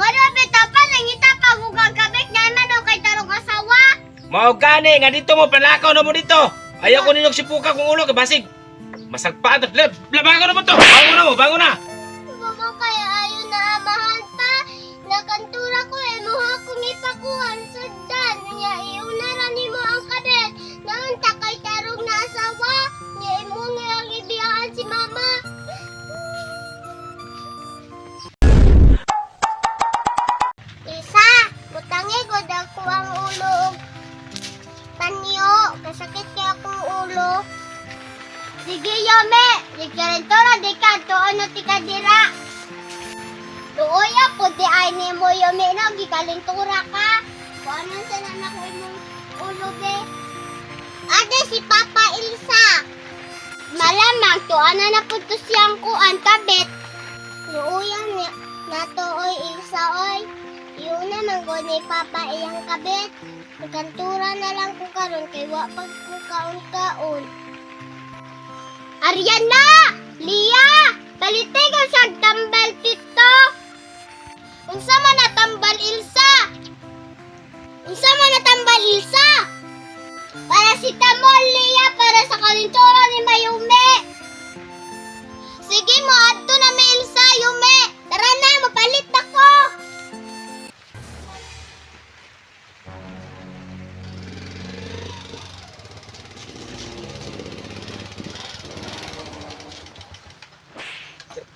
Ngano bitaw pa nangita pa ko gagabit na man o kay tarong asawa. Mao gani nga dito mo panakaw na mo dito. Ayaw ko ninyong sipuka kung ulo kay basig. Masagpaan. Lab, labangon na mo to. Bangon na mo, bangon na. Mama kaya ayo na amahan pa. Nakantura ko kasakit kaya akong ulo. Sige, Yome. Ligarito na di ka. Tuon na ti ka dira. Tuoya po di ay ni mo, Yome. Na, gikalintura ka. Paano sa nanak ko imong ulo, be? Ate, si Papa Ilsa. Malamang, tuan na na po to siyang kuan kabit. Tuoya ni nato oy Ilsa oy. Manggo ni Papa iyang kabit. Nagkantura na lang ko karon kay wa pag kaon-kaon. Ariana! Lia! Balitigan sa tambal tito! Unsa man na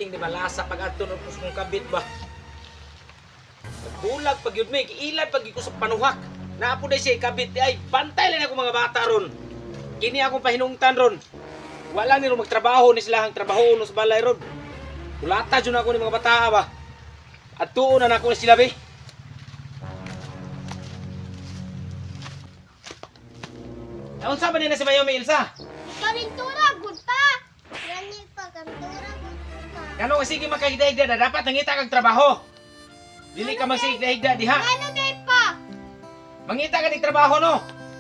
Ting di malasa pag adto na kus kong kabit ba. Bulag pag yun may ilan pag ko sa panuhak. Naapo na siya kabit ay bantay lang ako mga bata ron. Kini akong pahinungtan ron. Wala nilo magtrabaho ni sila ang trabaho no sa balay ron. Kulata jud ako ni mga bata ba. At tuon na nako sila be. Naon sa ba nila si Mayome Ilsa? Kalintura, good pa. Gani pa, kantura, good pa. Kano nga sige makahigda-higda na dapat nangita kag trabaho. Dili ka magsigda-higda diha. Ano day pa? Mangita ka ng trabaho no.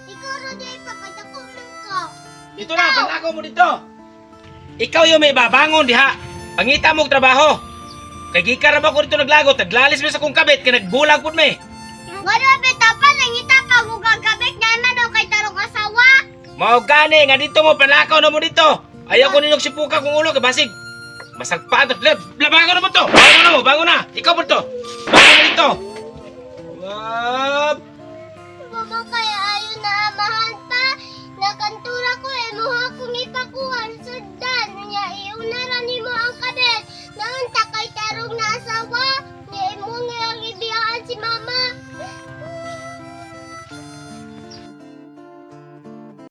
Ikaw ro day pa, kadako man ka. Dito na, panakaw mo dito. Ikaw yung may babangon diha. Pangita mo trabaho. Kay gikara ba ko dito naglagot, naglalis mo sa kong kabit, kay nagbulag pud me. Ngano bitaw pa nangita pa ko gagabit na man kay tarong asawa. Mao gani nga dito mo panakaw na mo dito. Ayaw ko ninyo sipuka kung ulo, kabasig. Masagpaan to. Lab, labago na mo to. Bango na mo, bango na. Ikaw mo to. Bango na dito. Wap.